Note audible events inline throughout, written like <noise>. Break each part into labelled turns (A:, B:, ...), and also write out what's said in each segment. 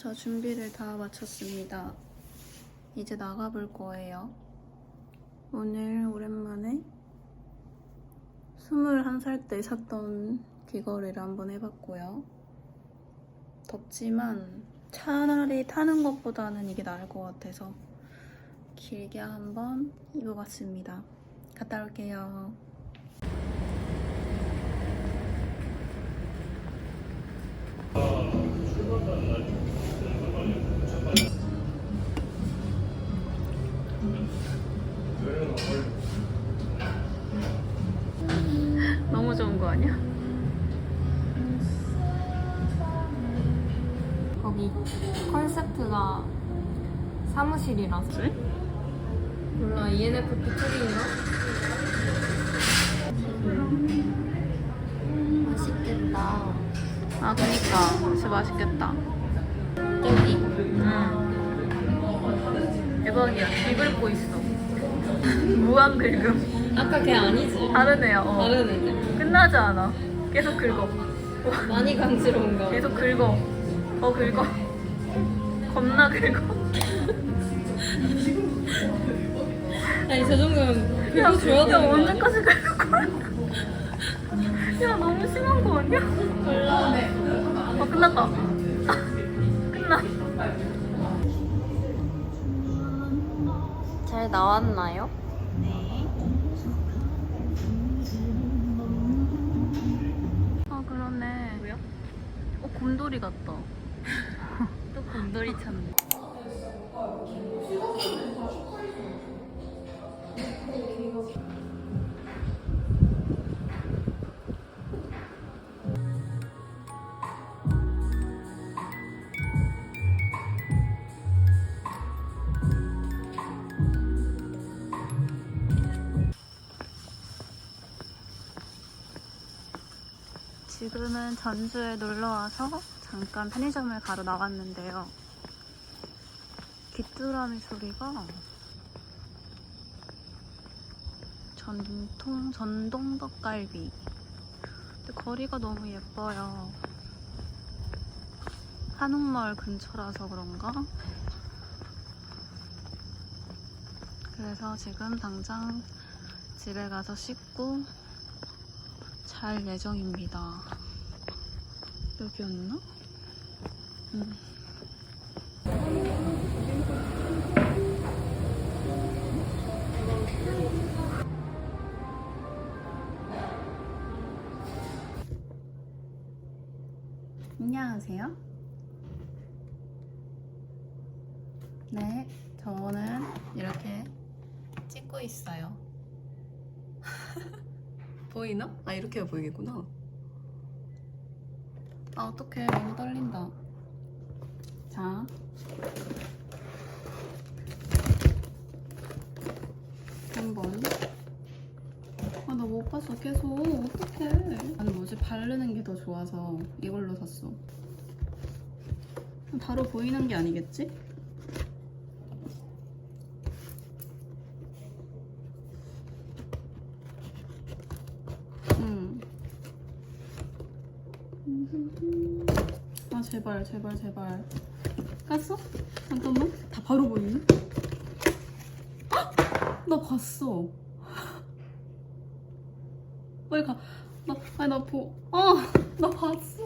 A: 저 준비를 다 마쳤습니다. 이제 나가볼 거예요. 오늘 오랜만에 21살 때 샀던 귀걸이를 한번 해봤고요. 덥지만 차라리 타는 것보다는 이게 나을 것 같아서 길게 한번 입어봤습니다. 갔다 올게요. 너 거 아니야?
B: 거기 컨셉트가 사무실이라서
A: 그래?
B: 몰라 ENFP 쪽인가? 맛있겠다
A: 아 그니까 진짜 맛있겠다.
B: 저기
A: 응. 대박이야. 이걸 입고 있어. <laughs> 무한 긁음.
B: 아까 걔 아니지?
A: 다르네요. 어.
B: 다른 애들
A: 끝나지 않아. 계속 긁어.
B: 많이 간지러운가
A: 계속 긁어. 어 긁어. 겁나 긁어.
B: 아니 저 정도면
A: 야,
B: 긁어줘야
A: 야
B: 되는 거 아니야?
A: 언제까지 긁을 거야? 야 너무 심한 거 아니야?
B: 몰라
A: 어 끝났다. 끝나.
B: 잘 나왔나요?
A: 곰돌이 같다. <laughs>
B: 또 곰돌이 찾네
A: 지금은 전주에 놀러 와서 잠깐 편의점을 가러 나왔는데요. 귀뚜라미 소리가 전통 전동 닭갈비. 근데 거리가 너무 예뻐요. 한옥마을 근처라서 그런가? 그래서 지금 당장 집에 가서 씻고 잘 예정입니다. 여기였나? 음. 안녕하세요. 네, 저는 이렇게 찍고 있어요. 보이나? 아 이렇게 보이겠구나. 아 어떡해 너무 떨린다. 자. 한번. 아 나 못 봤어 계속 어떡해. 나는 뭐지 바르는 게 더 좋아서 이걸로 샀어. 바로 보이는 게 아니겠지? 응. 아 제발 제발 제발. 깠어? 잠깐만. 다 바로 보이네 헉! 나 봤어. 빨리 가 나 아니 나 보 어 나 봤어.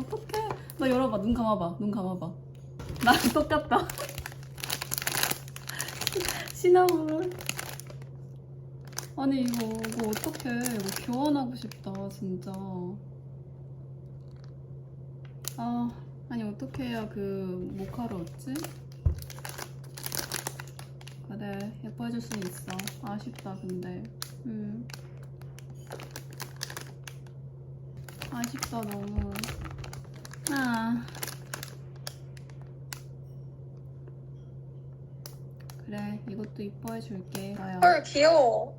A: 어떡해. 나 열어봐. 눈 감아봐. 눈 감아봐. 나랑 <laughs> 똑같다. 시나몬. 아니 이거 이거 어떡해. 이거 교환하고 싶다 진짜 아 아니 어떻게 해야 그 모카를 얻지? 그래 예뻐해줄 수 있어. 아쉽다 근데. 음. 아쉽다 너무. 아. 그래 이것도 이뻐해 줄게. 나야
C: 헐 귀여워.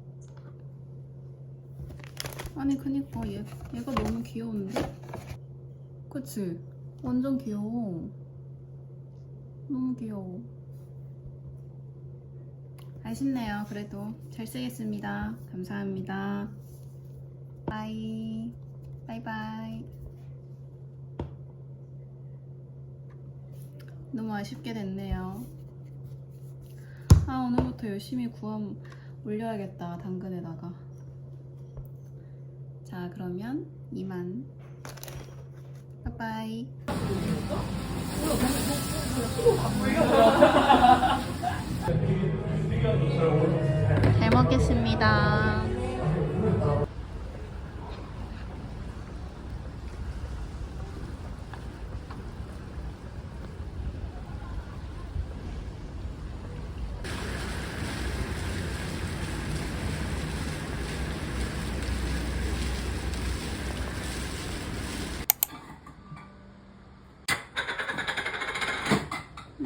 A: 아니 그니까 얘, 얘가 너무 귀여운데? 그치? 완전 귀여워 너무 귀여워 아쉽네요 그래도 잘 쓰겠습니다 감사합니다 바이 바이바이 너무 아쉽게 됐네요. 아 오늘부터 열심히 구함 올려야겠다 당근에다가. 자 그러면 이만. 빠빠이. 잘 먹겠습니다.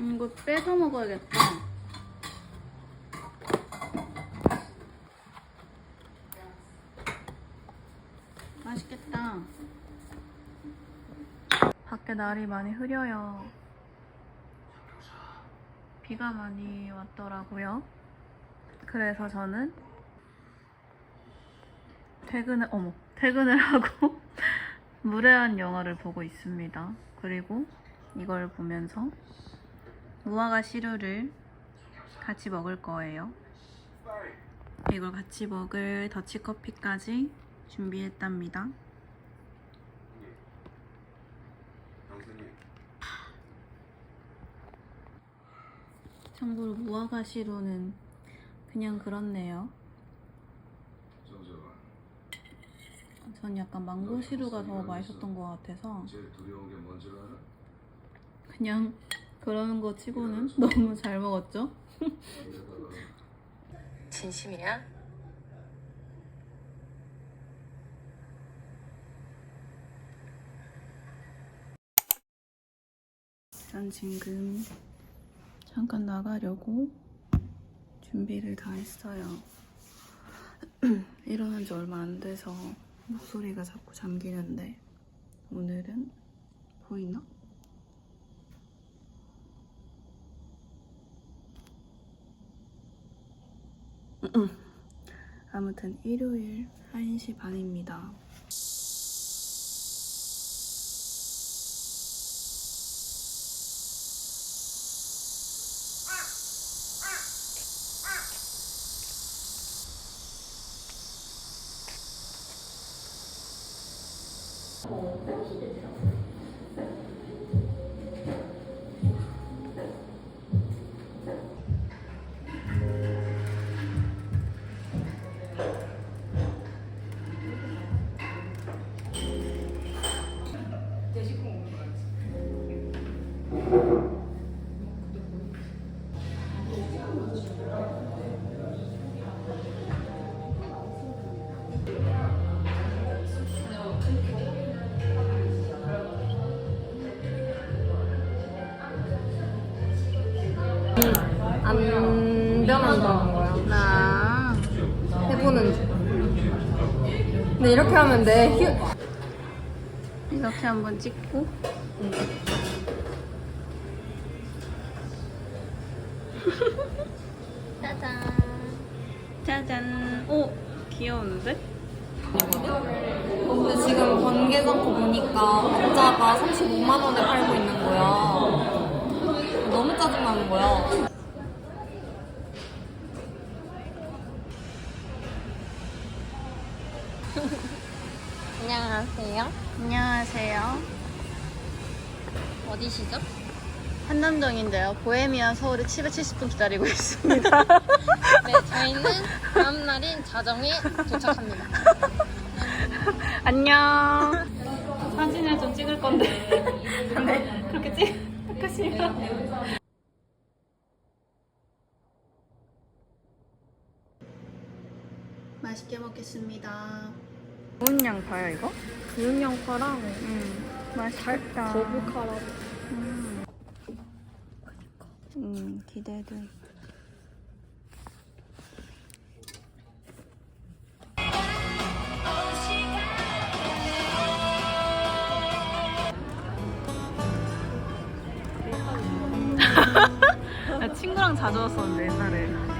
A: 음, 이거 빼서 먹어야겠다. 맛있겠다. 밖에 날이 많이 흐려요. 비가 많이 왔더라고요. 그래서 저는 퇴근을, 어머, 퇴근을 <laughs> 하고 무례한 영화를 보고 있습니다. 그리고 이걸 보면서 무화과 시루를 같이 먹을 거예요. 이걸 같이 먹을 더치커피까지 준비했답니다. 참고로 무화과 시루는 그냥 그렇네요. 전 약간 망고 시루가 더 맛있었던 것 같아서? 그냥 그러는 거 치고는 <laughs> 너무 잘 먹었죠?
B: 진심이야?
A: 전 지금 잠깐 나가려고 준비를 다 했어요. <clears throat> 일어난 지 얼마 안 돼서 목소리가 자꾸 잠기는데 오늘은 보이나? 아무튼 일요일 1시 반입니다.
B: 안 변한다는 거야.
A: 나
B: 해보는 중. 근데 이렇게 하면 내 휴...
A: 이렇게 한번 찍고 <laughs>
B: 짜잔.
A: 짜잔 오 귀여운데?
B: 근데 지금 번개상코 보니까 모자가 35만 원에 팔고 있는 거야. 너무 짜증나는 거야. 안녕하세요.
A: 안녕하세요.
B: 어디시죠?
A: 한남동인데요. 보헤미안 서울에 770분 기다리고 있습니다. <laughs>
B: 네, 저희는 다음 날인 자정에 도착합니다. <laughs>
A: 안녕. 사진을 좀 찍을 건데. 근데 그렇게 찍으시면. 맛있게 먹겠습니다 좋은 양파야 이거?
B: 구운 양파랑
A: 음 맛있겠다
B: 거북하라고.
A: 음. 음, 기대돼. <laughs> 나 친구랑 자주 왔었는데 옛날에.